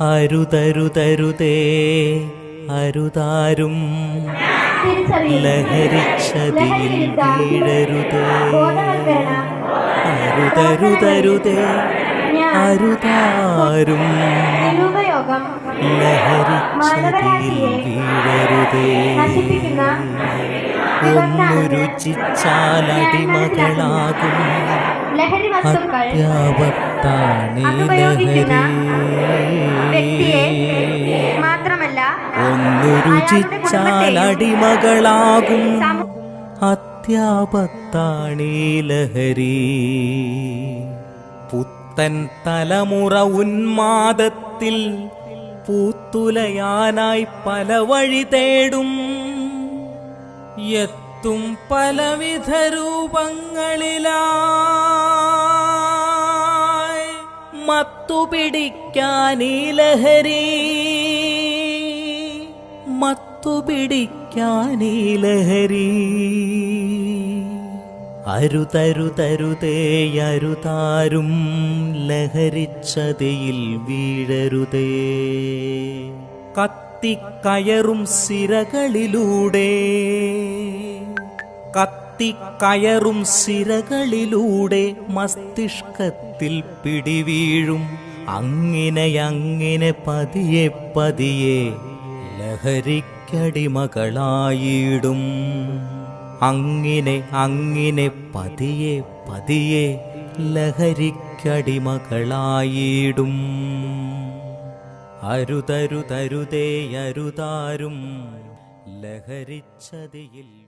അരുതരുതരുതേ അരുതാരും ലഹരിച്ചതിയിൽ വീഴരുതേ. അരുതരുതരുതേ അരുതാരും ലഹരിച്ചതിയിൽ വീഴരുതേ. ഒന്നു വസ്തുക്കൾ അത്യാപത്താണി ലഹരി. മാത്രമല്ല ഒന്നു രുചിച്ചാലടിമകളാകും അത്യാപത്താണീ ലഹരി. പുത്തൻ തലമുറ ഉന്മാദത്തിൽ പൂത്തുലയാനായി പല വഴി തേടും. എത്തും പലവിധ രൂപങ്ങളിലായി മത്തുപിടിക്കാനീ ലഹരി മത്തുപിടിക്കാനീ ലഹരി അരുതരുതരുതേ അരുതാരും ലഹരിച്ചതയിൽ വീഴരുതേ. കത്തിക്കയറും സിരകളിലൂടെ കത്തിക്കയറും സിരകളിലൂടെ മസ്തിഷ്കത്തിൽ പിടിവീഴും. അങ്ങനെ അങ്ങനെ പതിയെ പതിയെ ലഹരിക്കടിമകളായിടും. അങ്ങനെ അങ്ങനെ പതിയെ പതിയെ ലഹരിക്കടിമകളായിടും. അരുതരുതരുതേ അരുതാരും ലഹരിച്ചതിയിൽ